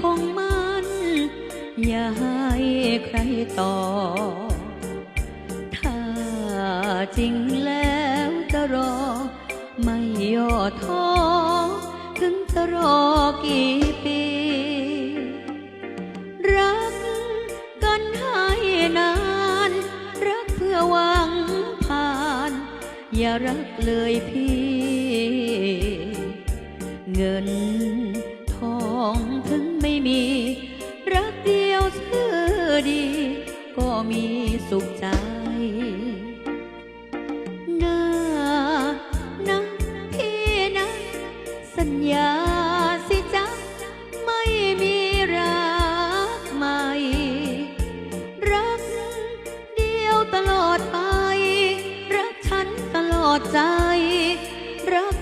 ของมัน อย่าให้ใครต่อ ถ้าจริงแล้วจะรอ ไม่ย่อท้อถึงจะรอกี่ปี รักกันให้นาน รักเพื่อวังผ่าน อย่ารักเลยพี่ เงินทอง มี รักเดียวเธอดี ก็มีสุขใจนานะพี่นะ สัญญาสิจ๊ะไม่มีรักใหม่ รักเดียวตลอดไป รักฉันตลอดใจ รัก